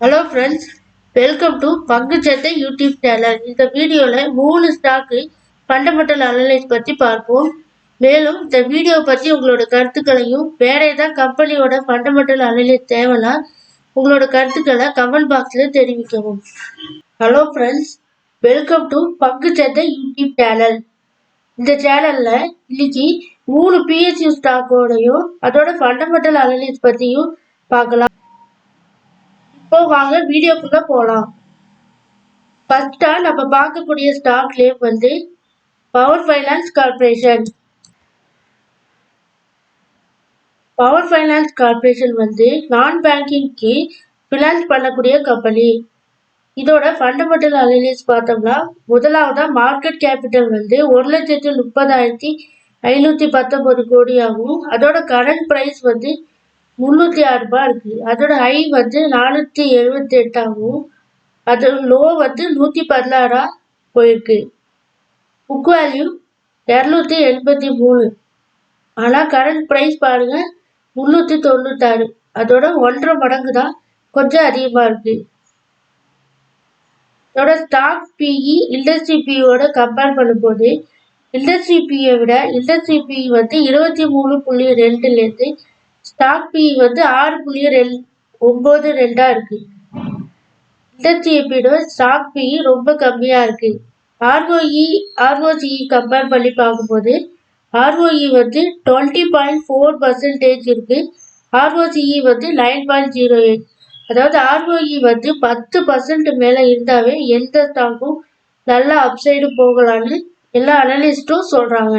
Hello friends welcome to பங்குச்சந்தை YouTube channel இந்த வீடியோவில் மூணு ஸ்டாக்கு ஃபண்டமெண்டல் அனலைஸ் பற்றி பார்ப்போம். மேலும் இந்த வீடியோ பற்றி உங்களோட கருத்துக்களையும் வேற ஏதாவது கம்பெனியோட ஃபண்டமெண்டல் அனலைஸ் தேவைன்னா உங்களோட கருத்துக்களை கமெண்ட் பாக்ஸில் தெரிவிக்கவும். ஹலோ ஃப்ரெண்ட்ஸ் வெல்கம் டு பங்குச்சந்தை யூடியூப் சேனல் இந்த சேனலில் இன்னைக்கு மூணு பிஎஸ்யூ ஸ்டாக்கோடையும் அதோட ஃபண்டமெண்டல் அனலைஸ் பற்றியும் பார்க்கலாம். இப்போ வாங்க வீடியோக்குள்ள போகலாம் ஃபர்ஸ்டா நம்ம பார்க்கக்கூடிய ஸ்டாக் நேம் வந்து power finance corporation power finance corporation வந்து நான் பேங்கிங்க்கு ஃபினான்ஸ் பண்ணக்கூடிய கம்பெனி இதோட ஃபண்டமெண்டல் அனலிஸ் பார்த்தோம்னா முதலாவதா மார்க்கெட் கேபிட்டல் வந்து ஒரு லட்சத்தி முப்பதாயிரத்தி ஐநூற்றி பத்தொன்பது கோடியாகவும் அதோட கரண்ட் ப்ரைஸ் வந்து முந்நூற்றி ஆறு ரூபாய் இருக்குது அதோட ஹை வந்து நானூற்றி எழுபத்தி எட்டாகவும் அதோட லோ வந்து நூற்றி பதினாறா போயிருக்கு. புக் வேல்யூ இரநூத்தி எண்பத்தி மூணு. ஆனால் கரண்ட் ப்ரைஸ் பாருங்க முந்நூற்றி தொண்ணூத்தாறு. அதோட ஒன்றரை மடங்கு தான் கொஞ்சம் அதிகமாக இருக்கு. இதோட ஸ்டாக் பிஇ இண்டஸ்ட்ரி பிஇயோட கம்பேர் பண்ணும்போது இண்டஸ்ட்ரி பிஇயை விட இண்டஸ்ட்ரி பி வந்து இருபத்தி மூணு புள்ளி ரெண்டுலேருந்து ஸ்டாக் பி வந்து ஆறு புள்ளி ரெண்டு ஒம்பது ரெண்டாக இருக்குது இண்டஸ்ட்ரியை விட ஸ்டாக் பி ரொம்ப கம்மியாக இருக்குது ஆர்ஓஇ ஆர்ஓசிஇ கம்பேர் பண்ணி பார்க்கும்போது ஆர்ஓஇ வந்து டுவெண்ட்டி பாயிண்ட் ஃபோர் பர்சன்டேஜ் இருக்குது ஆர்ஓசிஇ வந்து நைன் பாயிண்ட் ஜீரோ எயிட் அதாவது ஆர்ஓஇ வந்து பத்து பர்சன்ட் மேலே இருந்தாவே எந்த ஸ்டாக்கும் நல்லா அப்சைடு போகலான்னு எல்லா அனலிஸ்ட்டும் சொல்கிறாங்க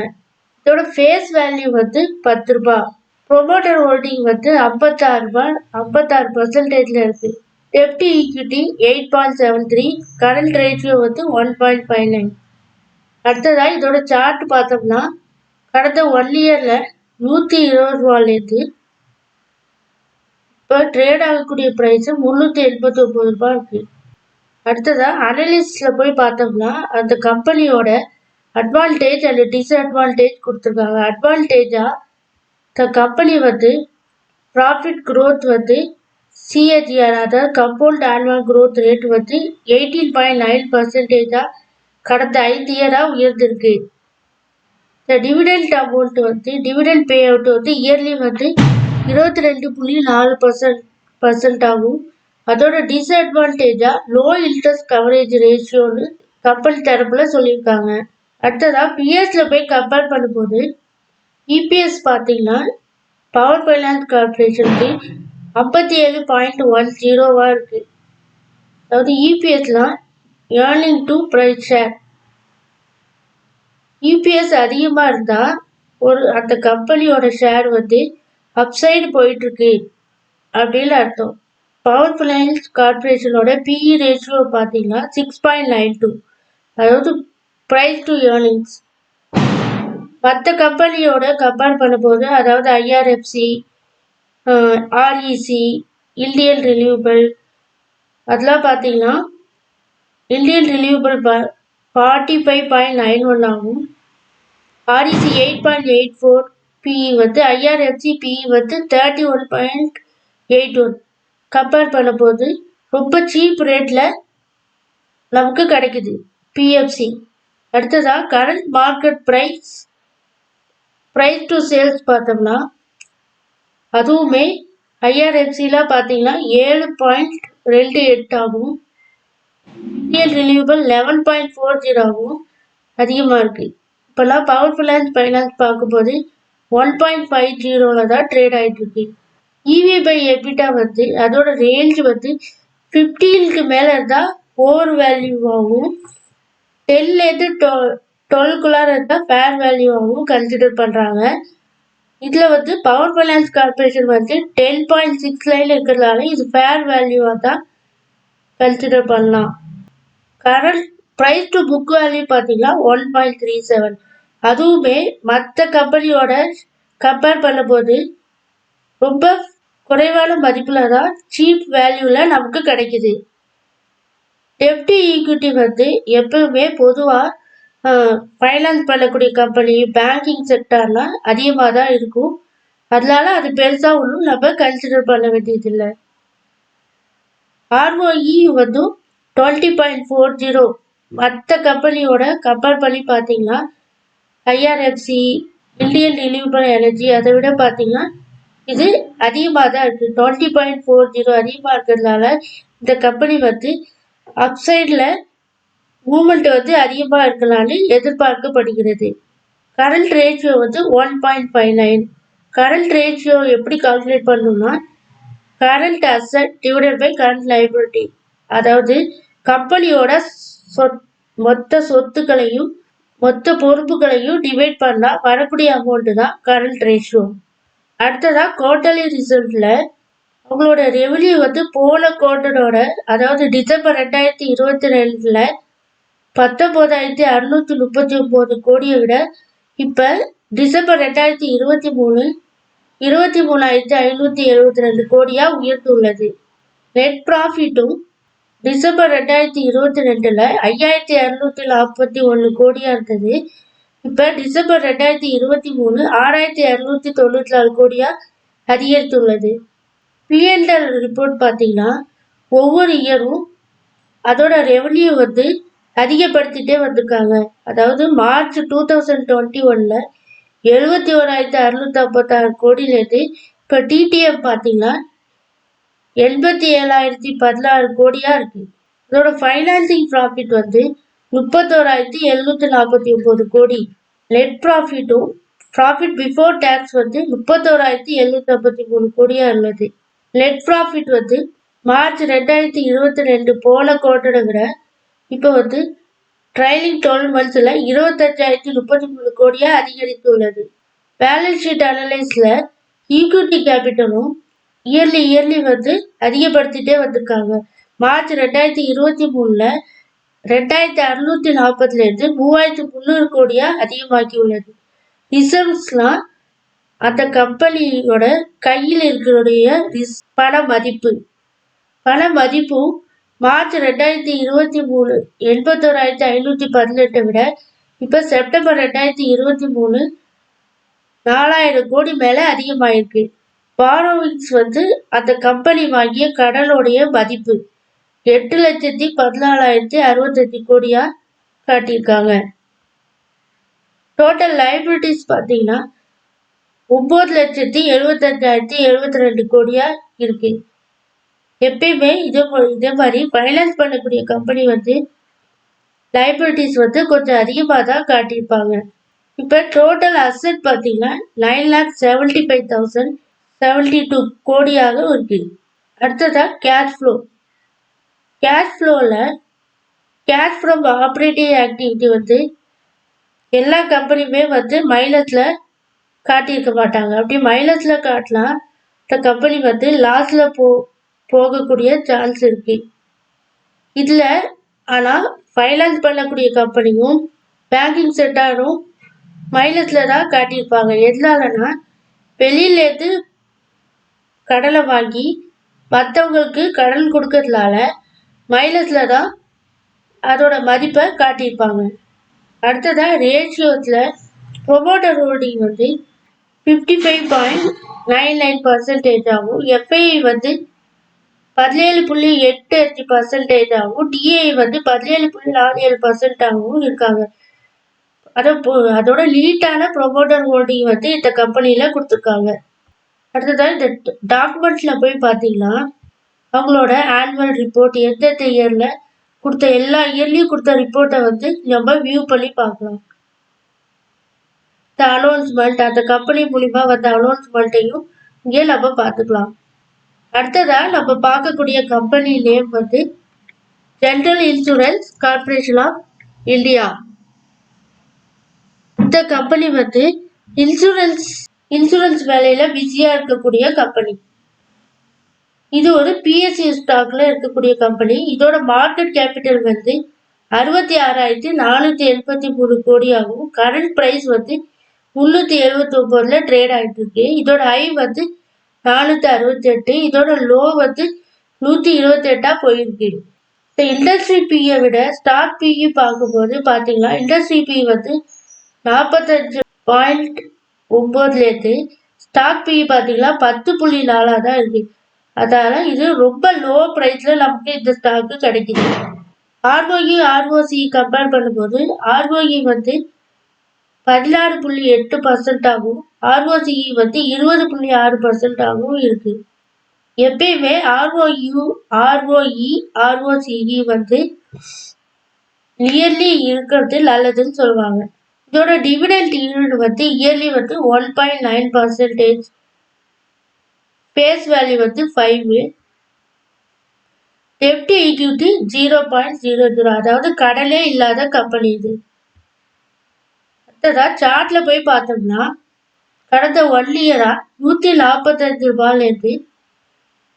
இதோட ஃபேஸ் வேல்யூ வந்து பத்து ரூபாய் ப்ரொமோட்டர் ஹோல்டிங் வந்து ஐம்பத்தாறு ரூபாய் ஐம்பத்தாறு பர்சன்டேஜில் இருக்குது deputy equity eight point seven three current ratio வந்து ஒன் பாயிண்ட் ஃபைவ் நைன் அடுத்ததாக இதோட சார்ட் பார்த்தோம்னா கடந்த ஒன் இயரில் நூற்றி இருபது ரூபாலேருந்து இப்போ ட்ரேட் ஆகக்கூடிய ப்ரைஸு முந்நூற்றி எண்பத்தி ஒம்பது ரூபா இருக்குது அடுத்ததாக அனலிஸ்டில் போய் பார்த்தோம்னா அந்த கம்பெனியோட அட்வான்டேஜ் அண்ட் டிஸ்அட்வான்டேஜ் கொடுத்துருக்காங்க. அட்வான்டேஜாக த கம்பெனி வந்து ப்ராஃபிட் க்ரோத் வந்து சிஏஜிஆர் அதாவது கம்பவுண்ட் ஆனுவல் க்ரோத் ரேட் வந்து எயிட்டீன் பாயிண்ட் நைன் பர்சன்டேஜாக கடந்த ஐந்து இயராக உயர்ந்திருக்கு. இந்த டிவிடெண்ட் அமௌண்ட் வந்து டிவிடெண்ட் பே அவுட் வந்து இயர்லி வந்து இருபத்தி ரெண்டு புள்ளி நாலு பர்சன்ட் பர்சன்ட் ஆகும். அதோட டிஸ்அட்வான்டேஜாக லோ இன்ட்ரெஸ்ட் கவரேஜ் ரேஷியோன்னு கம்பெனி தரப்பில் சொல்லியிருக்காங்க. அடுத்ததாக பிஎஸ்சியில் போய் கம்பேர் பண்ணும்போது இபிஎஸ் பார்த்தீங்கன்னா பவர் ஃபைனான்ஸ் கார்பரேஷனுக்கு ஐம்பத்தி ஏழு பாயிண்ட் ஒன் ஜீரோவாக இருக்குது அதாவது இபிஎஸ்லாம் earning to price share EPS அதிகமாக இருந்தால் ஒரு அந்த கம்பெனியோட ஷேர் வந்து அப்சைடு போயிட்டுருக்கு அப்படின்னு அர்த்தம். பவர் ஃபைனான்ஸ் கார்பரேஷனோட பிஇ ரேஷியோ பார்த்தீங்கன்னா சிக்ஸ் பாயிண்ட் நைன் டூ அதாவது ப்ரைஸ் டு ஏர்னிங்ஸ் மற்ற கம்பெனியோட கம்பேர் பண்ணும்போது அதாவது ஐஆர்எஃப்சி ஆர்இசி இந்தியன் ரினியூபிள் அதெல்லாம் பார்த்தீங்கன்னா இந்தியன் ரினியூபிள் பா forty five point nine one ஆகும் REC eight point eight four PE வந்து ஐஆர்எஃப்சி பிஇ வந்து thirty one point eight one compare பண்ணும்போது ரொம்ப சீப் ரேட்டில் நமக்கு கிடைக்குது பிஎஃப்சி அடுத்ததாக current market price price to sales பார்த்தோம்னா அதுவுமே ஐஆர்எஃப்சியில் பார்த்தீங்கன்னா ஏழு பாயிண்ட் ரெண்டு எட்டு ஆகும். Indian renewable eleven point four zero ஆகும். அதிகமாக இருக்குது இப்போல்லாம் பவர் ஃபைனான்ஸ் ஃபைனான்ஸ் பார்க்கும்போது ஒன் பாயிண்ட் ஃபைவ் ஜீரோவில் தான் ட்ரேட் ஆகிட்டுருக்கு இவி பை எபிட்டா வந்து அதோட ரேஞ்ச் வந்து ஃபிஃப்டீனுக்கு மேலே இருந்தால் ஓவர் வேல்யூவாகவும் டென்லேருந்து டுவெல் டுவெல்குள்ளார இருந்தால் ஃபேர் வேல்யூவாகவும் கன்சிடர் பண்ணுறாங்க இதில் வந்து பவர் ஃபைனான்ஸ் கார்பரேஷன் வந்து டென் பாயிண்ட் சிக்ஸ் லைன் இருக்கிறதுனால இது ஃபேர் வேல்யூவாக தான் கன்சிடர் பண்ணலாம். Current price to book value பார்த்தீங்கன்னா ஒன் பாயிண்ட் த்ரீ செவன் அதுவுமே மற்ற கம்பெனியோட கம்பேர் பண்ணும்போது ரொம்ப குறைவான மதிப்பில் தான் சீப் வேல்யூவில் நமக்கு கிடைக்குது. டெப்டி ஈக்விட்டி வந்து எப்பவுமே பொதுவாக ஃபைனான்ஸ் பண்ணக்கூடிய கம்பெனி பேங்கிங் செக்டார்லாம் அதிகமாக தான் இருக்கும். அதனால அது பெருசாக ஒன்றும் நம்ம கன்சிடர் பண்ண வேண்டியதில்லை. ஆர்ஓஇ வந்து டுவெண்ட்டி பாயிண்ட் ஃபோர் ஜீரோ மற்ற கம்பெனியோட கம்பேர் பண்ணி பார்த்தீங்கன்னா ஐஆர்எஃப்சி இந்தியன் ரினியூபிள் எனர்ஜி அதை விட பார்த்தீங்கன்னா இது அதிகமாக தான் இருக்குது டுவெண்ட்டி பாயிண்ட் ஃபோர் ஜீரோ அதிகமாக இருக்கிறதுனால இந்த கம்பெனி வந்து அப்சைடில் மூமெண்ட் வந்து அதிகமாக இருக்கலாம்னு எதிர்பார்க்கப்படுகிறது. கரண்ட் ரேஷியோ வந்து one point five nine current ratio எப்படி கால்குலேட் பண்ணணும்னா current asset divided by current liability அதாவது கம்பெனியோட சொத் மொத்த சொத்துக்களையும் மொத்த பொறுப்புகளையும் டிவைட் பண்ணால் வரக்கூடிய அமௌண்ட்டு தான் கரண்ட் ரேஷியோ அடுத்ததாக குவார்டர்லி ரிசல்ட்டில் அவங்களோட ரெவன்யூ வந்து போன குவார்டரோட அதாவது டிசம்பர் ரெண்டாயிரத்தி இருபத்தி ரெண்டில் பத்தொம்போதாயிரத்தி அறுநூத்தி முப்பத்தி ஒம்பது கோடியை விட இப்போ டிசம்பர் ரெண்டாயிரத்தி இருபத்தி மூணு இருபத்தி மூணாயிரத்தி ஐநூற்றி எழுபத்தி ரெண்டு கோடியாக உயர்ந்துள்ளது. நெட் ப்ராஃபிட்டும் டிசம்பர் ரெண்டாயிரத்தி இருபத்தி ரெண்டில் ஐயாயிரத்தி இரநூத்தி நாற்பத்தி ஒன்று கோடியாக இருந்தது. இப்போ டிசம்பர் ரெண்டாயிரத்தி இருபத்தி மூணு ஆறாயிரத்தி இரநூத்தி தொண்ணூற்றி நாலு கோடியாக அதிகரித்துள்ளது. பிஎன்எல் ரிப்போர்ட் பார்த்தீங்கன்னா ஒவ்வொரு இயரும் அதோட ரெவன்யூ வந்து அதிகப்படுத்திட்டே வந்திருக்காங்க. அதாவது மார்ச் டூ தௌசண்ட் டுவெண்ட்டி ஒனில் எழுபத்தி ஓராயிரத்தி அறுநூத்தி ஐம்பத்தாறு கோடியிலேருந்து இப்போ டிடிஎஃப் பார்த்தீங்கன்னா எண்பத்தி ஏழாயிரத்தி பதினாறு கோடியாக இருக்குது இதோட ஃபைனான்சிங் ப்ராஃபிட் வந்து முப்பத்தோராயிரத்தி எழுநூற்றி நாற்பத்தி ஒம்பது கோடி. நெட் ப்ராஃபிட்டும் ப்ராஃபிட் பிஃபோர் டேக்ஸ் வந்து முப்பத்தோராயிரத்தி எழுநூற்றி ஐம்பத்தி மூணு கோடியாக உள்ளது. நெட் ப்ராஃபிட் வந்து மார்ச் ரெண்டாயிரத்தி இருபத்தி ரெண்டு போல கோட்டடை விட இப்போ வந்து ட்ரைலிங் டுவெல் மந்த்ஸில் இருபத்தஞ்சாயிரத்தி முப்பத்தி மூணு கோடியாக அதிகரித்துள்ளது. பேலன்ஸ் ஷீட் அனலைஸில் ஈக்விட்டி கேபிட்டலும் இயர்லி இயர்லி வந்து அதிகப்படுத்திட்டே வந்திருக்காங்க. மார்ச் ரெண்டாயிரத்தி இருபத்தி மூணில் ரெண்டாயிரத்தி அறுநூத்தி நாற்பதுலேருந்து மூவாயிரத்தி முந்நூறு கோடியாக அதிகமாக்கி உள்ளது ரிசர்வ்ஸ்லாம் அந்த கம்பெனியோட கையில் இருக்கிறோடைய ரிஸ் பண மதிப்பு. பண மதிப்பும் மார்ச் ரெண்டாயிரத்தி இருபத்தி மூணு எண்பத்தோராயிரத்தி ஐநூற்றி பதினெட்டை விட இப்போ செப்டம்பர் ரெண்டாயிரத்தி இருபத்தி மூணு நாலாயிரம் கோடி மேலே அதிகமாயிருக்கு. பாரோவிங்ஸ் வந்து அந்த கம்பெனி வாங்கிய கடனுடைய மதிப்பு எட்டு லட்சத்தி பதினாலாயிரத்தி அறுபத்தஞ்சு கோடியாக காட்டியிருக்காங்க. டோட்டல் லைபிலிட்டிஸ் பார்த்தீங்கன்னா ஒம்பது லட்சத்தி எழுபத்தஞ்சாயிரத்தி எழுபத்தி ரெண்டு கோடியாக இருக்குது எப்பயுமே இதே இதே மாதிரி ஃபைனான்ஸ் பண்ணக்கூடிய கம்பெனி வந்து லைபிலிட்டிஸ் வந்து கொஞ்சம் அதிகமாக தான் காட்டியிருப்பாங்க. இப்போ டோட்டல் அசட் பார்த்தீங்கன்னா nine lakh seventy five thousand seventy two கோடியாக இருக்குது அடுத்ததாக கேஷ் ஃப்ளோ கேஷ் ஃப்ளோவில் கேஷ் ஃப்ரம் ஆப்ரேட்டிவ் ஆக்டிவிட்டி வந்து எல்லா கம்பெனியுமே வந்து மைனஸில் காட்டியிருக்க மாட்டாங்க. அப்படி மைனஸில் காட்டலாம் இந்த கம்பெனி வந்து லாஸில் போ போகக்கூடிய சான்ஸ் இருக்குது இதில் ஆனால் ஃபைனான்ஸ் பண்ணக்கூடிய கம்பெனியும் பேங்கிங் செக்டாரும் மைனஸில் தான் காட்டியிருப்பாங்க. எதனாலனா வெளியிலேருந்து கடலை வாங்கி மற்றவங்களுக்கு கடன் கொடுக்கறதுனால மைனஸில் தான் அதோட மதிப்பை காட்டியிருப்பாங்க. அடுத்ததாக ரேஷியோஸில் ப்ரொமோட்டர் ஹோல்டிங் வந்து fifty five point nine nine percentage ஆகும் எஃப்ஐ வந்து பதினேழு புள்ளி எட்டு அஞ்சு பர்சன்டேஜ் ஆகும் டிஏ வந்து பதினேழு புள்ளி நாலு ஏழு பர்சன்ட் ஆகவும் இருக்காங்க. அதை அதோட லீட்டான ப்ரொமோட்டர் ஹோல்டிங் வந்து இந்த கம்பெனியில் கொடுத்துருக்காங்க. அடுத்ததாக இந்த டாக்குமெண்ட்ஸில் போய் பார்த்தீங்கன்னா அவங்களோட ஆனுவல் ரிப்போர்ட் எந்தெந்த இயரில் கொடுத்த எல்லா இயர்லேயும் கொடுத்த ரிப்போர்ட்டை வந்து நம்ம வியூ பண்ணி பார்க்கலாம். இந்த அனௌன்ஸ்மெண்ட் அந்த கம்பெனி மூலிமா வந்த அனௌன்ஸ்மெண்ட்டையும் இங்கே நம்ம பார்த்துக்கலாம். அடுத்ததாக நம்ம பார்க்கக்கூடிய கம்பெனி நேம் வந்து general insurance corporation of India இந்த கம்பெனி வந்து இன்சூரன்ஸ் இன்சூரன்ஸ் வேலையில பிஸியாக இருக்கக்கூடிய கம்பெனி இது ஒரு பிஎஸ்சி ஸ்டாக்ல இருக்கக்கூடிய கம்பெனி இதோட மார்க்கெட் கேபிட்டல் வந்து அறுபத்தி ஆறாயிரத்தி நானூற்றி எண்பத்தி மூணு கோடியாகவும் கரண்ட் ப்ரைஸ் வந்து முன்னூத்தி எழுபத்தி ஒன்பதுல ட்ரேட் ஆயிட்டு இருக்கு. இதோட ஹை வந்து நானூற்றி அறுபத்தி எட்டு. இதோட லோ வந்து நூற்றி இருபத்தெட்டாக போயிருக்கு. இந்த இண்டஸ்ட்ரி பியை விட ஸ்டாக் பிஇ பார்க்கும்போது பார்த்தீங்கன்னா இண்டஸ்ட்ரி பி வந்து நாற்பத்தஞ்சு பாயிண்ட் ஒம்போதுலேருந்து ஸ்டாக் பிஇ பார்த்தீங்கன்னா பத்து புள்ளி நாலாக தான் இருக்குது அதனால் இது ரொம்ப லோ ப்ரைஸில் நமக்கு இந்த ஸ்டாக்கு கிடைக்குது. ஆர்ஓஇ ஆர்ஓசி கம்பேர் பண்ணும்போது ஆர்ஓஇ வந்து பதினாறு புள்ளி எட்டு பர்சன்ட் ஆகும் ஆர்ஓசிஇ வந்து இருபது புள்ளி ஆறு பர்சன்ட் ஆகவும் இருக்கு. எப்பயுமே R O U R O E R O C E வந்து நியர்லி இருக்கிறது நல்லதுன்னு சொல்லுவாங்க. இதோட டிவிடெண்ட் ஈல்டு வந்து இயர்லி வந்து one point nine percentage face value வந்து five deputy equity zero point zero zero அதாவது கடலே இல்லாத கம்பெனி இது. அடுத்ததா சார்ட்டில் போய் பார்த்தோம்னா கடந்த ஒன் இயராக நூற்றி நாற்பத்தஞ்சு ரூபாயிலேருந்து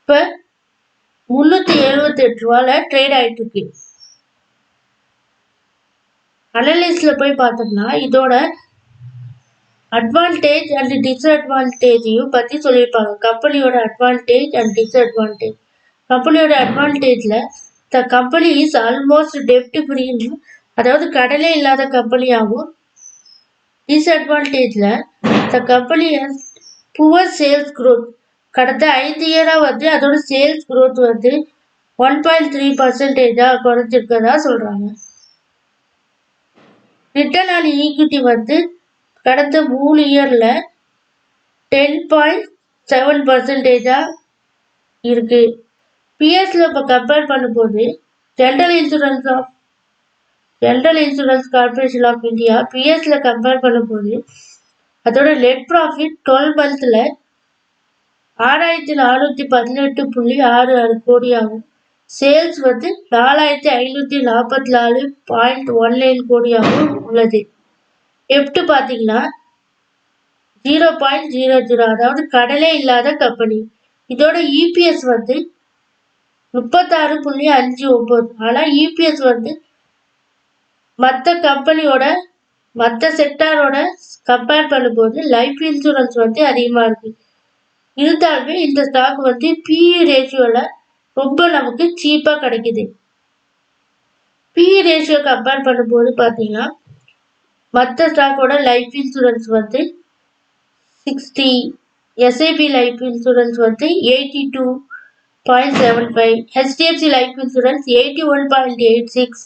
இப்போ முந்நூற்றி எழுபத்தெட்டு ரூபாயில் ட்ரேட் ஆகிட்டு இருக்கு. அனலிஸ்டில் போய் பார்த்தோம்னா இதோட அட்வான்டேஜ் அண்ட் டிஸ்அட்வான்டேஜையும் பற்றி சொல்லியிருப்பாங்க. கம்பெனியோட அட்வான்டேஜ் அண்ட் டிஸ்அட்வான்டேஜ் கம்பெனியோட அட்வான்டேஜில் த கம்பெனி இஸ் ஆல்மோஸ்ட் டெப்ட் ஃப்ரீன்னு அதாவது கடலே இல்லாத கம்பெனியாகவும் டிஸ்அட்வான்டேஜில் the company poor sales growth கடந்த ஐந்து இயராக வந்து அதோட சேல்ஸ் க்ரோத் வந்து ஒன் பாயிண்ட் த்ரீ பர்சன்டேஜாக குறைஞ்சிருக்கதா சொல்கிறாங்க ரிட்டர்ன் ஆன் ஈக்விட்டி வந்து கடந்த மூணு இயரில் டென் பாயிண்ட் செவன் பர்சன்டேஜாக இருக்குது பிஎஸ்சில் இப்போ கம்பேர் பண்ணும்போது general insurance of general insurance corporation of India பிஎஸ்சில் compare பண்ணும்போது அதோட நெட் ப்ராஃபிட் டுவெல் மந்த்தில் ஆறாயிரத்தி நானூற்றி பதினெட்டு புள்ளி ஆறு ஆறு கோடி ஆகும் சேல்ஸ் வந்து நாலாயிரத்தி ஐநூற்றி நாற்பத்தி நாலு பாயிண்ட் ஒன் நைன் கோடியாகவும் உள்ளது. எப்படி பார்த்தீங்கன்னா ஜீரோ பாயிண்ட் ஜீரோ ஜீரோ அதாவது கடலே இல்லாத கம்பெனி இதோட இபிஎஸ் வந்து முப்பத்தாறு புள்ளி அஞ்சு ஒம்பது ஆனால் இபிஎஸ் வந்து மற்ற கம்பெனியோட மற்ற செக்டாரோட கம்பேர் பண்ணும்போது லைஃப் இன்சூரன்ஸ் வந்து அதிகமாக இருக்குது இருந்தாலுமே இந்த ஸ்டாக் வந்து பிஇ ரேஷியோவில் ரொம்ப நமக்கு சீப்பாக கிடைக்குது. பிஇ ரேஷியோ கம்பேர் பண்ணும்போது பார்த்தீங்கன்னா மற்ற ஸ்டாக்கோட லைஃப் இன்சூரன்ஸ் வந்து சிக்ஸ்டி எஸ்ஐபி லைஃப் இன்சூரன்ஸ் வந்து eighty two point seven five HDFC life insurance eighty one point eight six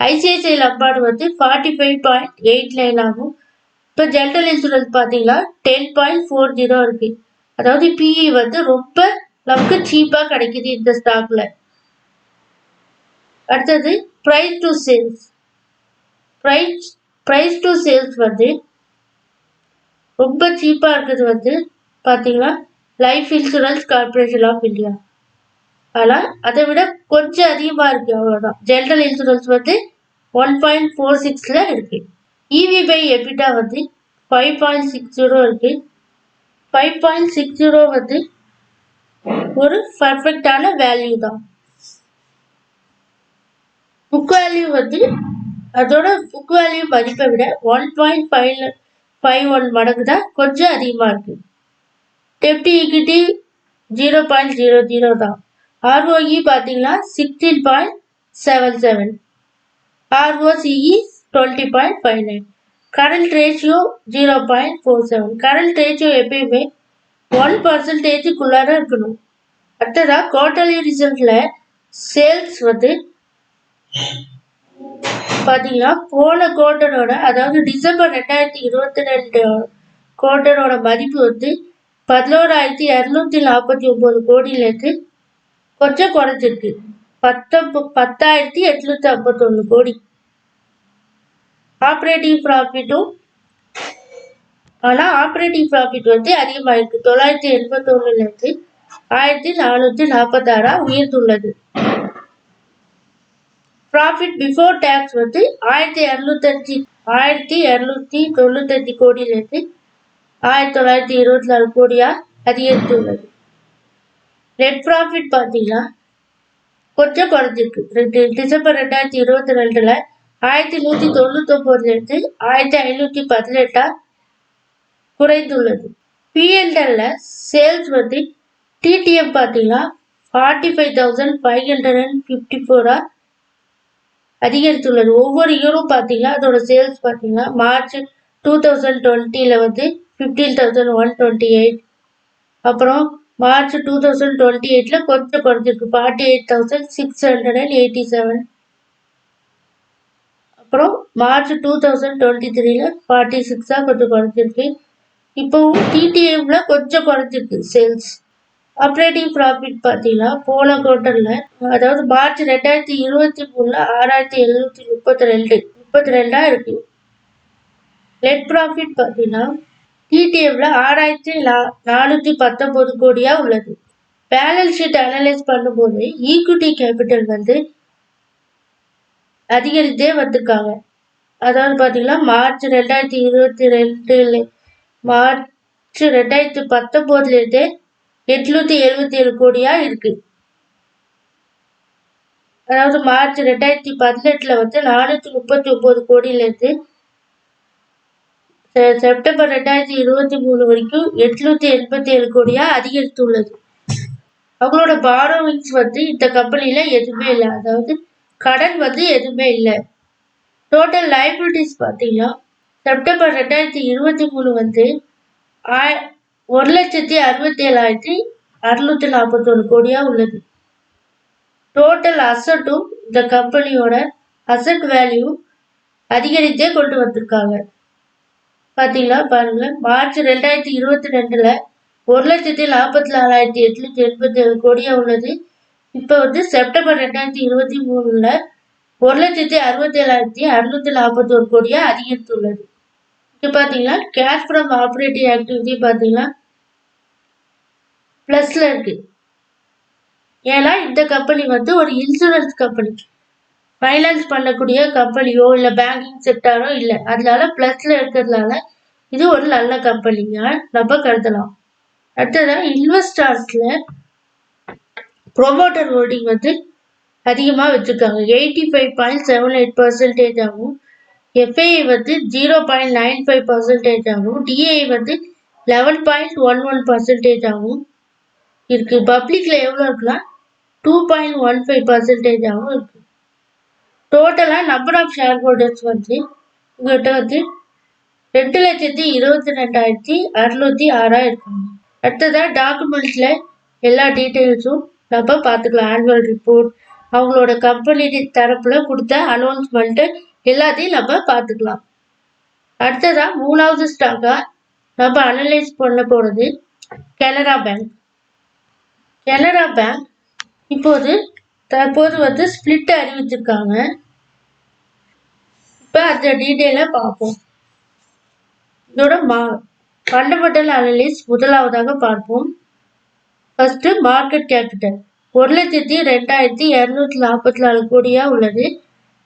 ICICI Lombard வந்து forty five point eight nine ஆகும். இப்போ ஜென்ரல் இன்சூரன்ஸ் பார்த்தீங்கன்னா டென் பாயிண்ட் ஃபோர் ஜீரோ இருக்குது அதாவது BE வந்து ரொம்ப நமக்கு சீப்பாக கிடைக்குது இந்த ஸ்டாக்ல அடுத்தது price to sales price price to sales வந்து ரொம்ப சீப்பாக இருக்கிறது வந்து பார்த்தீங்கன்னா life insurance corporation of India ஆனால் அதை விட கொஞ்சம் அதிகமாக இருக்குது அவ்வளோதான் ஜென்ரல் இன்சூரன்ஸ் வந்து ஒன் பாயிண்ட் ஃபோர் சிக்ஸில் இருக்குது இவி பை எபிட்டா வந்து ஃபைவ் பாயிண்ட் சிக்ஸ் ஜீரோ இருக்குது ஃபைவ் பாயிண்ட் சிக்ஸ் ஜீரோ வந்து ஒரு பர்ஃபெக்டான வேல்யூ தான். புக் வேல்யூ வந்து அதோட புக் வேல்யூ மதிப்பை விட one point five five one மடங்கு தான் கொஞ்சம் அதிகமாக இருக்குது deputy equity zero point zero zero தான். ஆர்ஓஇ பார்த்தீங்கன்னா sixteen point seven seven ROCE twenty point five nine current ratio zero point four seven current ratio எப்பயுமே ஒன் பர்சன்டேஜுக்குள்ளார இருக்கணும். அடுத்ததாக குவார்டர்லி ரிசல்ட்டில் சேல்ஸ் வந்து பார்த்தீங்கன்னா போன குவார்டரோட அதாவது டிசம்பர் ரெண்டாயிரத்தி இருபத்தி ரெண்டு குவார்டரோட மதிப்பு வந்து பதினோராயிரத்தி இரநூத்தி நாற்பத்தி ஒம்பது கோடியிலேருந்து கொஞ்சம் குறைஞ்சிருக்கு. பத்த பத்தாயிரத்தி எட்நூற்றி ஐம்பத்தொன்னு கோடி. ஆப்ரேட்டிங் ப்ராஃபிட்டும் ஆனால் ஆப்ரேட்டிங் ப்ராஃபிட் வந்து அதிகமாயிருக்கு. தொள்ளாயிரத்தி எண்பத்தொன்னுலேருந்து ஆயிரத்தி நானூற்றி நாற்பத்தாறாக உயர்ந்துள்ளது. ப்ராஃபிட் பிஃபோர் டேக்ஸ் வந்து ஆயிரத்தி இரநூத்தஞ்சு ஆயிரத்தி இரநூத்தி தொண்ணூத்தஞ்சு கோடியிலேருந்து ஆயிரத்தி தொள்ளாயிரத்தி இருபத்தி நாலு கோடியாக அதிகரித்துள்ளது. நெட் ப்ராஃபிட் பார்த்தீங்கன்னா கொஞ்சம் குறைஞ்சிருக்கு. ரெண்டு டிசம்பர் ரெண்டாயிரத்தி இருபத்தி ரெண்டில் ஆயிரத்தி நூற்றி தொண்ணூத்தொம்போதுலேருந்து ஆயிரத்தி ஐநூற்றி பதினெட்டாக குறைந்துள்ளது. பிஎன்எல்ல சேல்ஸ் வந்து டிடிஎம் பார்த்தீங்கன்னா forty five thousand five hundred and fifty ஃபோராக அதிகரித்துள்ளது. ஒவ்வொரு இயரும் பார்த்தீங்கன்னா அதோட சேல்ஸ் பார்த்தீங்கன்னா மார்ச் டூ தௌசண்ட் டுவெண்ட்டியில் வந்து fifteen thousand one twenty eight அப்புறம் மார்ச் டூ தௌசண்ட் டுவெண்ட்டி எயிட்டில் கொஞ்சம் குறைஞ்சிருக்கு. Forty eight thousand six hundred and eighty seven அப்புறம் மார்ச் டூ தௌசண்ட் டுவெண்ட்டி த்ரீல ஃபார்ட்டி சிக்ஸாக கொஞ்சம் குறைஞ்சிருக்கு. இப்போவும் டிடிஎம்ல கொஞ்சம் குறைஞ்சிருக்கு சேல்ஸ் ஆப்ரேட்டிங் ப்ராஃபிட் பார்த்தீங்கன்னா போன குவார்ட்டரில் அதாவது மார்ச் ரெண்டாயிரத்தி இருபத்தி மூணில் ஆறாயிரத்தி எழுநூற்றி முப்பத்தி ரெண்டு முப்பத்தி ரெண்டாக இருக்குது நெட் ப்ராஃபிட் பார்த்தீங்கன்னா டிடிஎம்ல ஆறாயிரத்தி நா நானூற்றி பத்தொம்போது கோடியாக உள்ளது. பேலன்ஸ் ஷீட் அனலைஸ் பண்ணும்போது ஈக்விட்டி கேபிட்டல் வந்து அதிகரித்தே வந்திருக்காங்க. அதாவது பார்த்தீங்கன்னா மார்ச் ரெண்டாயிரத்தி இருபத்தி ரெண்டுல மார்ச் ரெண்டாயிரத்தி பத்தொம்போதுலேருந்தே எட்நூத்தி எழுபத்தி ஏழு கோடியா இருக்கு. அதாவது மார்ச் ரெண்டாயிரத்தி பதினெட்டுல வந்து நானூத்தி முப்பத்தி ஒன்பது கோடியிலேருந்து செப்டம்பர் ரெண்டாயிரத்தி இருபத்தி மூணு வரைக்கும் எட்நூத்தி எண்பத்தி ஏழு கோடியா அதிகரித்துள்ளது. அவங்களோட பாரோவிங்ஸ் வந்து இந்த கம்பெனில எதுவுமே இல்லை. அதாவது கடன் வந்து எதுவுமே இல்லை. டோட்டல் லைபிலிட்டிஸ் பார்த்தீங்கன்னா செப்டம்பர் ரெண்டாயிரத்தி இருபத்தி மூணு வந்து ஆய் ஒரு லட்சத்தி அறுபத்தி ஏழாயிரத்தி அறுநூத்தி நாற்பத்தொன்று கோடியா உள்ளது. டோட்டல் அசட்டும் இந்த கம்பெனியோட அசட் வேல்யூ அதிகரித்தே கொண்டு வந்திருக்காங்க. பார்த்தீங்களா பாருங்க மார்ச் ரெண்டாயிரத்தி இருபத்தி ரெண்டுல ஒரு லட்சத்தி நாற்பத்தி நாலாயிரத்தி எட்நூத்தி எண்பத்தி ஏழு கோடியா உள்ளது. இப்போ வந்து செப்டம்பர் ரெண்டாயிரத்தி இருபத்தி மூணுல ஒரு லட்சத்தி அறுபத்தி ஏழாயிரத்தி அறுநூத்தி நாற்பத்தி ஒரு கோடியா அதிகரித்துள்ளது. இப்போ பார்த்தீங்கன்னா கேஷ் ஃப்ரம் ஆப்ரேட்டிங் ஆக்டிவிட்டி பார்த்தீங்கன்னா ப்ளஸில் இருக்குது ஏன்னா இந்த கம்பெனி வந்து ஒரு இன்சூரன்ஸ் கம்பெனி ஃபைனான்ஸ் பண்ணக்கூடிய கம்பெனியோ இல்லை பேங்கிங் செக்டாரோ இல்லை. அதனால ப்ளஸில் இருக்கிறதுனால இது ஒரு நல்ல கம்பெனியா நம்ம கருதலாம். அடுத்ததாக இன்வெஸ்டார்ஸில் ப்ரொமோட்டர் ஹோல்டிங் வந்து அதிகமாக வச்சுருக்காங்க. Eighty five point seven eight percentage ஆகும் எஃப்ஐஐ வந்து zero point nine five percentage ஆகும் டிஐ வந்து eleven point one one percentage ஆகும் இருக்குது பப்ளிக்கில் எவ்வளோ இருக்குன்னா டூ பாயிண்ட் ஒன் ஃபைவ் பர்சன்டேஜாகவும் இருக்குது டோட்டலாக நம்பர் ஆஃப் ஷேர் ஹோல்டர்ஸ் வந்து உங்கள்கிட்ட வந்து ரெண்டு லட்சத்தி இருபத்தி ரெண்டாயிரத்தி அறுநூத்தி ஆறாக இருக்காங்க அடுத்ததாக டாக்குமெண்ட்ஸில் எல்லா டீட்டெயில்ஸும் நம்ம பார்த்துக்கலாம். ஆனுவல் ரிப்போர்ட் அவங்களோட கம்பெனி தரப்பில் கொடுத்த அனௌன்ஸ்மெண்ட்டு எல்லாத்தையும் நம்ம பார்த்துக்கலாம். அடுத்ததாக மூணாவது ஸ்டாக்காக நம்ம அனலைஸ் பண்ண போகிறது கனரா பேங்க் கனரா பேங்க் இப்போது தற்போது வந்து ஸ்பிளிட் அறிவிச்சிருக்காங்க. இப்போ அந்த டீட்டெயிலை பார்ப்போம். இதோட மா ஃபண்டமெண்டல் அனலிஸ் முதலாவதாக பார்ப்போம். ஃபஸ்ட்டு மார்க்கெட் கேபிட்டல் ஒரு லட்சத்தி ரெண்டாயிரத்தி இரநூத்தி நாற்பத்தி நாலு கோடியாக உள்ளது.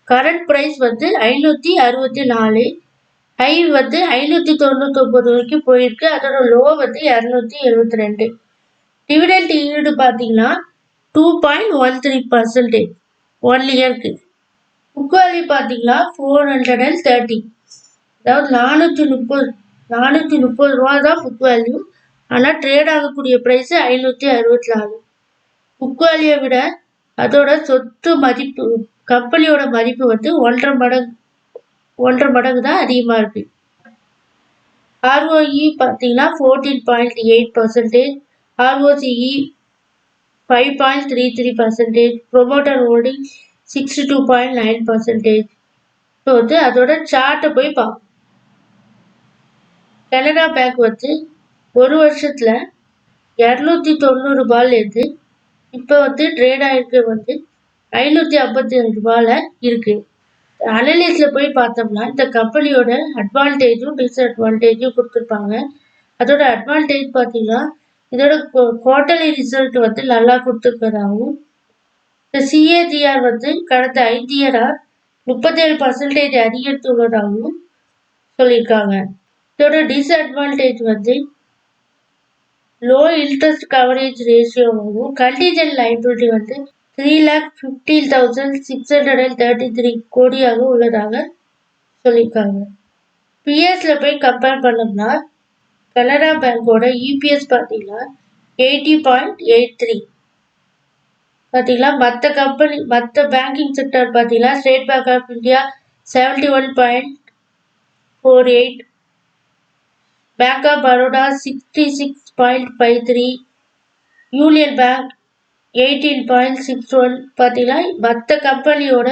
கரண்ட் ப்ரைஸ் வந்து ஐநூற்றி அறுபத்தி நாலு. ஹை வந்து ஐநூற்றி தொண்ணூத்தொம்பது வரைக்கும் போயிருக்கு. அதோட லோ வந்து இரநூத்தி எழுபத்தி ரெண்டு. டிவிடெண்ட் ஈடு பார்த்தீங்கன்னா two point one three percentage one இயர்க்கு புக் வேல்யூ பார்த்தீங்கன்னா ஃபோர் ஹண்ட்ரட் அண்ட் தேர்ட்டி அதாவது நானூற்றி முப்பது நானூற்றி முப்பது ரூபா தான் புக் வேல்யூ ஆனால் ட்ரேட் ஆகக்கூடிய ப்ரைஸு ஐநூற்றி அறுபத்தி நாலு புக் வேல்யூவை விட அதோட சொத்து மதிப்பு கம்பெனியோட மதிப்பு வந்து ஒன்றரை மடங்கு ஒன்றரை மடங்கு தான் அதிகமாக இருக்குது ஆர்ஓஇ பார்த்தீங்கன்னா fourteen point eight percentage ROCE 5.33 sixty two point nine percentage so வந்து அதோட சார்ட்டை போய் பார்ப்போம் கனடா பேங்க் வந்து ஒரு வருஷத்தில் இரநூத்தி தொண்ணூறு ரூபாயிலேருந்து இப்போ வந்து ட்ரேட் ஆகிருக்கு வந்து ஐநூற்றி ஐம்பத்தி ரெண்டு ரூபாயில் இருக்குது அனலிஸில் போய் பார்த்தோம்னா இந்த கம்பெனியோட அட்வான்டேஜும் டிஸ்அட்வான்டேஜும் கொடுத்துருப்பாங்க. அதோட அட்வான்டேஜ் பார்த்தீங்கன்னா இதோட குவார்டர்லி ரிசல்ட் வந்து நல்லா கொடுத்துருக்கதாகவும் இந்த சிஏஜிஆர் வந்து கடந்த ஐந்து இயராக முப்பத்தேழு பர்சன்டேஜ் அதிகரித்துள்ளதாகவும் சொல்லியிருக்காங்க. இதோட டிஸ்அட்வான்டேஜ் வந்து லோ இன்ட்ரெஸ்ட் கவரேஜ் ரேஷியோவாகவும் கண்டிஜன் லைபிலிட்டி வந்து three lakh fifteen thousand six hundred and thirty three கோடியாக உள்ளதாக சொல்லியிருக்காங்க. பிஎஸ்ல போய் கம்பேர் பண்ணோம்னா கனரா பேங்கோட இபிஎஸ் பார்த்தீங்கன்னா எயிட்டி பாயிண்ட் எயிட் த்ரீ பார்த்தீங்கன்னா மற்ற கம்பெனி மற்ற பேங்கிங் செக்டர் பார்த்தீங்கன்னா State Bank of India seventy one point four eight Bank of Baroda sixty six point five three Union Bank eighteen point six one பார்த்தீங்கன்னா மற்ற கம்பெனியோட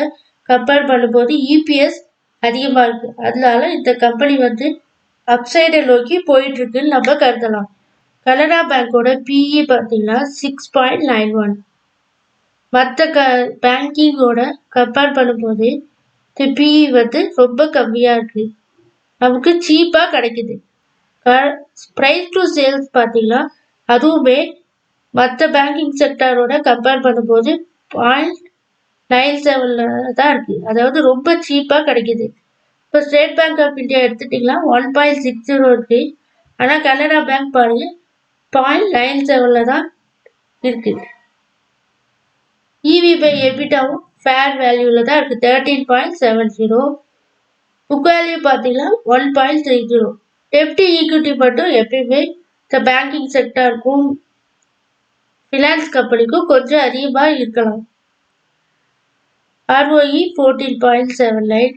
compare பண்ணும்போது EPS அதிகமாக இருக்குது அதனால இந்த கம்பெனி வந்து அப்சைடை நோக்கி போயிட்டுருக்குன்னு நம்ம கருதலாம். கனரா பேங்கோட பிஇ பார்த்தீங்கன்னா சிக்ஸ் பாயிண்ட் நைன் ஒன் மற்ற க பேங்கிங்கோட கம்பேர் பண்ணும்போது இந்த பிஇ வந்து ரொம்ப கம்மியாக இருக்குது நமக்கு சீப்பாக கிடைக்குது. க ப்ரைஸ் டு சேல்ஸ் பார்த்தீங்கன்னா அதுவுமே மற்ற பேங்கிங் செக்டாரோட கம்பேர் பண்ணும்போது பாயிண்ட் நைன் செவனில் தான் இருக்குது அதாவது ரொம்ப சீப்பாக கிடைக்குது. இப்போ ஸ்டேட் பேங்க் ஆஃப் இந்தியா எடுத்துட்டிங்கன்னா ஒன் பாயிண்ட் சிக்ஸ் ஜீரோ இருக்குது ஆனால் கனரா பேங்க் பாருங்கள் பாயிண்ட் நைன் செவனில் தான் இருக்குது இவி பை எபிட்டாவும் ஃபேர் வேல்யூவில் தான் இருக்குது thirteen point seven zero book value பார்த்தீங்கன்னா ஒன் பாயிண்ட் த்ரீ ஜீரோ டெப்டி ஈக்விட்டி மட்டும் எப்பயுமே இந்த பேங்கிங் செக்டருக்கும் ஃபினான்ஸ் கம்பெனிக்கும் கொஞ்சம் அதிகமாக இருக்கலாம். ROE 14.79,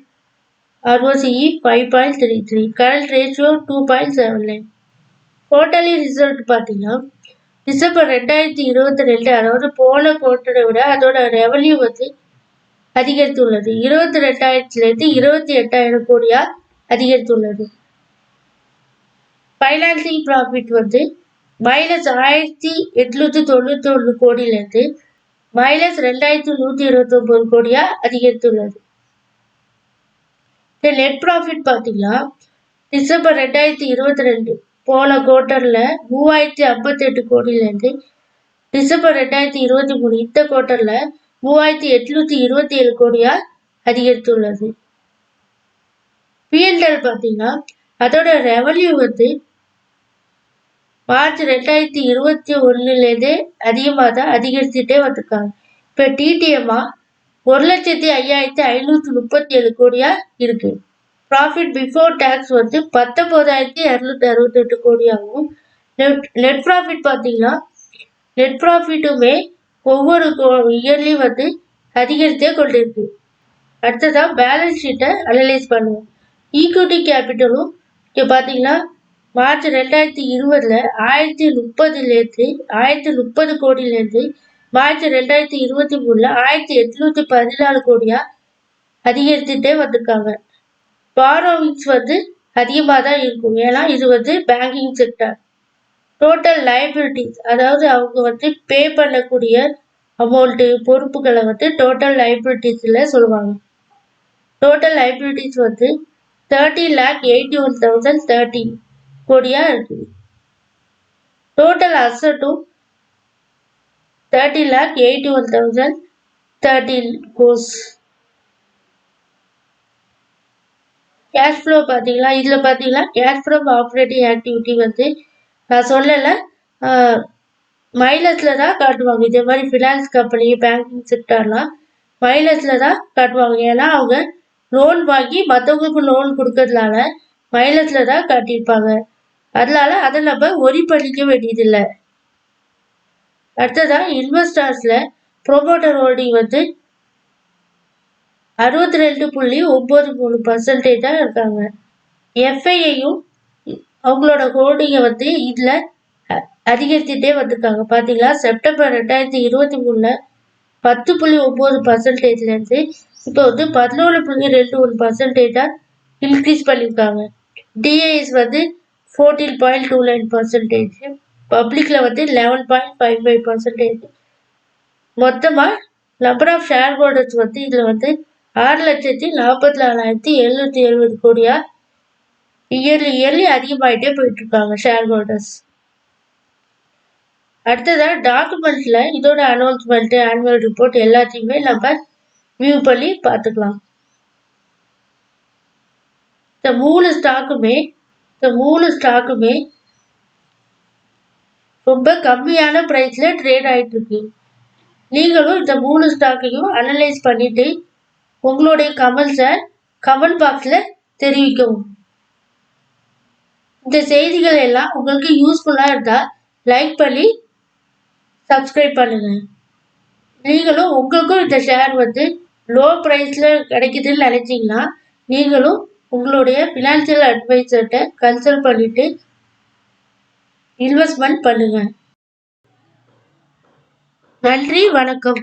ROCE 5.33, current ratio 2.79. Quarterly result பார்த்தீங்கன்னா டிசம்பர் ரெண்டாயிரத்தி இருபத்தி ரெண்டு அதாவது போன குவார்ட்டரை விட அதோட ரெவன்யூ வந்து அதிகரித்துள்ளது. இருபத்தி ரெண்டாயிரத்துலேருந்து இருபத்தி எட்டாயிரம் கோடியாக அதிகரித்துள்ளது. ஃபைனான்சிங் ப்ராஃபிட் வந்து மைனஸ் ஆயிரத்தி எட்நூற்றி தொண்ணூற்றி ஒன்று கோடியிலேருந்து மைனஸ் ரெண்டாயிரத்தி நூற்றி இருபத்தொம்போது கோடியாக அதிகரித்துள்ளது. இந்த நெட் ப்ராஃபிட் பார்த்தீங்கன்னா டிசம்பர் ரெண்டாயிரத்தி இருபத்தி ரெண்டு போன குவார்ட்டரில் மூவாயிரத்தி ஐம்பத்தெட்டு கோடியிலேருந்து டிசம்பர் ரெண்டாயிரத்தி இருபத்தி மூணு இந்த குவார்ட்டரில் மூவாயிரத்தி எட்நூற்றி இருபத்தி ஏழு கோடியாக அதிகரித்துள்ளது. பிஎன்எல் பார்த்தீங்கன்னா அதோட ரெவன்யூ வந்து மார்ச் ரெண்டாயிரத்தி இருபத்தி ஒன்றுலேருந்தே அதிகமாக தான் அதிகரிச்சுட்டே வந்திருக்காங்க. இப்போ டிடிஎம்மா ஒரு லட்சத்தி ஐயாயிரத்தி ஐநூற்றி முப்பத்தி ஏழு கோடியாக இருக்குது ப்ராஃபிட் பிஃபோர் டேக்ஸ் வந்து பத்தொம்போதாயிரத்தி இரநூத்தி அறுபத்தெட்டு கோடியாகவும் நெட் நெட் ப்ராஃபிட் பார்த்தீங்கன்னா நெட் ப்ராஃபிட்டுமே ஒவ்வொரு இயர்லி வந்து அதிகரித்தே கொண்டிருக்கு. அடுத்ததாக பேலன்ஸ் ஷீட்டை அனலைஸ் பண்ணுவோம். ஈக்விட்டி கேபிட்டலும் இங்கே பார்த்தீங்கன்னா மார்ச் ரெண்டாயிரத்தி இருபதில் ஆயிரத்தி முப்பதுலேருந்து ஆயிரத்தி முப்பது கோடியிலேருந்து மார்ச் ரெண்டாயிரத்தி இருபத்தி மூணில் ஆயிரத்தி எட்நூற்றி பதினாலு கோடியாக அதிகரித்துட்டே வந்திருக்காங்க. பாரோவிங்ஸ் வந்து அதிகமாக தான் இருக்கும். ஏன்னா இது வந்து பேங்கிங் செக்டர் டோட்டல் லைபிலிட்டிஸ் அதாவது அவங்க வந்து பே பண்ணக்கூடிய அமௌண்ட்டு பொறுப்புகளை வந்து டோட்டல் லைபிலிட்டிஸில் சொல்லுவாங்க. டோட்டல் லைபிலிட்டிஸ் வந்து thirty lakh eighty one thousand thirty கோடியாக இருக்குது total அசட்டும் thirty lakh eighty one thousand thirty crores cash flow பார்த்தீங்களா? இதில் பார்த்தீங்கன்னா கேஷ் ஃப்ளோ ஆப்ரேட்டிங் ஆக்டிவிட்டி வந்து நான் சொல்லலை. மைலஸில் தான் காட்டுவாங்க. இதே மாதிரி ஃபினான்ஸ் கம்பெனி பேங்கிங் செக்டர்லாம் மைலஸில் தான் காட்டுவாங்க. ஏன்னா அவங்க லோன் வாங்கி மற்றவங்களுக்கு லோன் கொடுக்கறதுனால மைலஸில் தான் காட்டியிருப்பாங்க. அதனால அதை நம்ம ஒரி பண்ணிக்க வேண்டியதில்லை. அடுத்ததாக இன்வெஸ்டர்ஸில் ப்ரொமோட்டர் ஹோல்டிங் வந்து அறுபத்தி ரெண்டு புள்ளி ஒம்பது மூணு பர்சன்டேஜாக இருக்காங்க. எஃப்ஐயையும் அவங்களோட ஹோல்டிங்கை வந்து இதில் அதிகரித்துட்டே வந்திருக்காங்க. பார்த்தீங்களா செப்டம்பர் ரெண்டாயிரத்தி இருபத்தி மூணில் பத்து புள்ளி ஒம்பது பர்சன்டேஜ்லேருந்து இப்போ வந்து பதினோரு புள்ளி ரெண்டு ஒன்று பர்சன்டேஜாக இன்க்ரீஸ் பண்ணியிருக்காங்க டிஏஎஸ் வந்து fourteen point two nine percentage பப்ளிக்கில் வந்து eleven point five five percentage மொத்தமாக நம்பர் ஆஃப் ஷேர் ஹோல்டர்ஸ் வந்து இதில் வந்து ஆறு லட்சத்தி நாற்பத்தி நாலாயிரத்தி எழுநூற்றி எழுபது கோடியாக இயர்லி இயர்லி அதிகமாகிட்டே போயிட்டுருக்காங்க ஷேர் ஹோல்டர்ஸ் அடுத்ததாக டாக்குமெண்ட்டில் இதோட அனௌன்ஸ்மெண்ட்டு ஆனுவல் ரிப்போர்ட் எல்லாத்தையுமே நம்ம வியூ பண்ணி பார்த்துக்கலாம். இந்த மூணு ஸ்டாக்குமே இந்த மூணு ஸ்டாக்குமே ரொம்ப கம்மியான ப்ரைஸில் ட்ரேட் ஆகிட்டுருக்கு நீங்களும் இந்த மூணு ஸ்டாக்கையும் அனலைஸ் பண்ணிவிட்டு உங்களுடைய கமெண்ட்ஸை கமெண்ட் பாக்ஸில் தெரிவிக்கவும். இந்த செய்திகள் எல்லாம் உங்களுக்கு யூஸ்ஃபுல்லாக இருந்தால் லைக் பண்ணி சப்ஸ்கிரைப் பண்ணுங்கள் நீங்களும் உங்களுக்கும் இந்த ஷேர் வந்து லோ ப்ரைஸில் கிடைக்குதுன்னு நினச்சிங்கன்னா நீங்களும் உங்களுடைய ஃபினான்ஷியல் அட்வைசர்கிட்ட கன்சல்ட் பண்ணிவிட்டு இன்வெஸ்ட்மெண்ட் பண்ணுங்கள் நன்றி வணக்கம்.